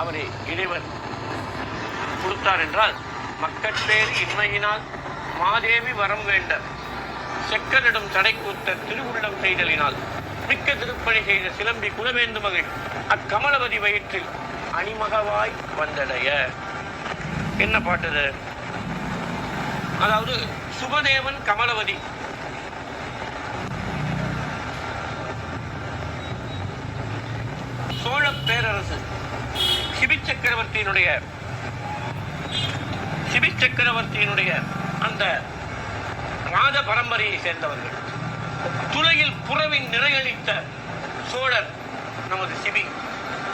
அவரை இறைவன் கொடுத்தார் என்றால் மக்கட்பேர் இன்மையினால் மாதேவி வரம் வேண்ட செக்கனிடம் தடை கூத்த திருவுள்ளம் செய்தலினால் மிக்க திருப்பணி செய்த சிலம்பி குலவேந்து மகள் அக்கமலவதி வயிற்றில் அணிமகவாய் வந்தடைய. என்ன பாட்டுது அதாவது சுபதேவன் கமலவதி. சோழ பேரரசு. சக்கரவர்த்தியினுடைய சிபி சக்கரவர்த்தியினுடைய அந்த ராஜ பரம்பரையை சேர்ந்தவர்கள். துளையில் புறவின் நிறையளித்த சோழர் நமது சிபி.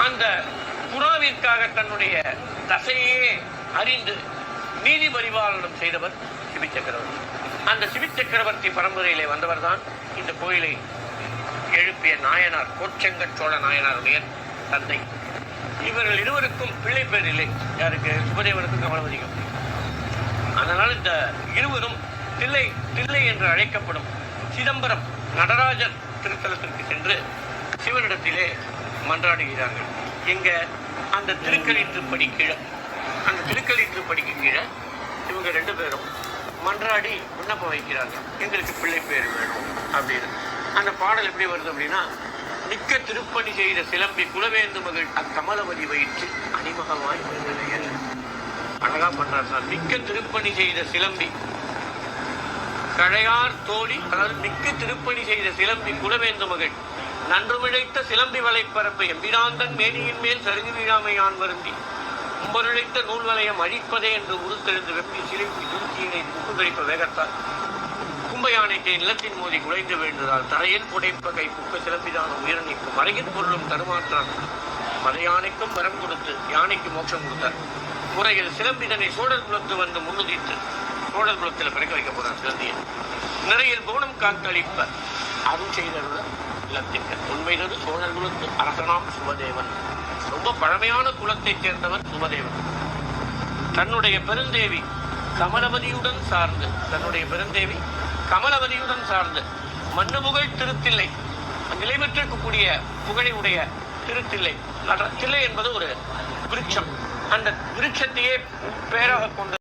அந்த புறாவிற்காக தன்னுடைய தசையே அறிந்து நீதி பரிபாலனம் செய்தவர் சிபி சக்கரவர்த்தி. அந்த சிபி சக்கரவர்த்தி பரம்பரையிலே வந்தவர்தான் இந்த கோயிலை எழுப்பிய நாயனார் கோச்சங்க சோழ நாயனாருடைய தந்தை. இவர்கள் இருவருக்கும் பிள்ளை பேர் இல்லை. யாருக்கு? சுபதேவனுக்கும் கமலவதிக்கும். அதனால் இந்த இருவரும் தில்லை தில்லை என்று அழைக்கப்படும் சிதம்பரம் நடராஜர் திருத்தலத்திற்கு சென்று சிவனிடத்திலே மன்றாடுகிறார்கள். எங்க? அந்த திருக்களிற்றுப்படி கீழே. அந்த திருக்களிற்றுப்படிக்கு கீழே இவங்க ரெண்டு பேரும் மன்றாடி விண்ணப்பம் வைக்கிறார்கள் எங்களுக்கு பிள்ளை பேர் வேணும் அப்படின்னு. அந்த பாடல் எப்படி வருது அப்படின்னா மிக்க திருப்பணி செய்த சிலம்பி குலவேந்து மகள் அக்கமலவதி வயிற்று அணிமகமாய் வருவதையல் அழகா பண்றார் சார். மிக்க திருப்பணி செய்த சிலம்பி. கழையார் தோழி அதாவது மிக்க திருப்பணி செய்த சிலம்பி குலவேந்து மகள் நன்றுமிழைத்த சிலம்பி வலைப்பரப்பு எம்பிராந்தன் மேனியின் மேல் சருகு வீழாமையான் வருந்தி. கும்பருழைத்த நூல் வளையம் அழிப்பதே என்று உருத்தெழுந்து வெப்பி சிலைப்பி தூக்கியினை புகுதரிப்ப வேகத்தால் கும்பயானைக்கு நிலத்தின் மோதி குலைந்து வீழ்ந்ததால் தரையில் புடைப்ப கை புக்க சிலம்பிதான் உயிர் நீக்கும் மறையின் பொருளும் தருமாற்றான். மலை யானைக்கும் வரம் கொடுத்து யானைக்கு மோட்சம் கொடுத்தார். முறையில் சிலம்பிதனை சோழர் குலத்து வந்து முன்னுதித்து சோழர் குலத்தில் பிறக்க வைக்க போறார் சிலந்தியை நிறையில் போனம் காத்தளிப்ப அருள் செய்தருள இல்லத்திற்கு உண்மையிலிருந்து சோழர் குலத்து அரசனாம் சுபதேவன் ரொம்ப பழமையான குலத்தைச் சேர்ந்தவன் சுபதேவன் தன்னுடைய பெருந்தேவி கமலவதியுடன் சார்ந்து தன்னுடைய பெருந்தேவி கமலவதியுடன் சார்ந்து. மண்ணு புகழ் திருத்தில்லை. நிலைபெற்றிருக்கக்கூடிய புகழை உடைய திருத்தில்லை தில்லை என்பது ஒரு விருட்சம். அந்த விருட்சத்தையே பேராக கொண்டு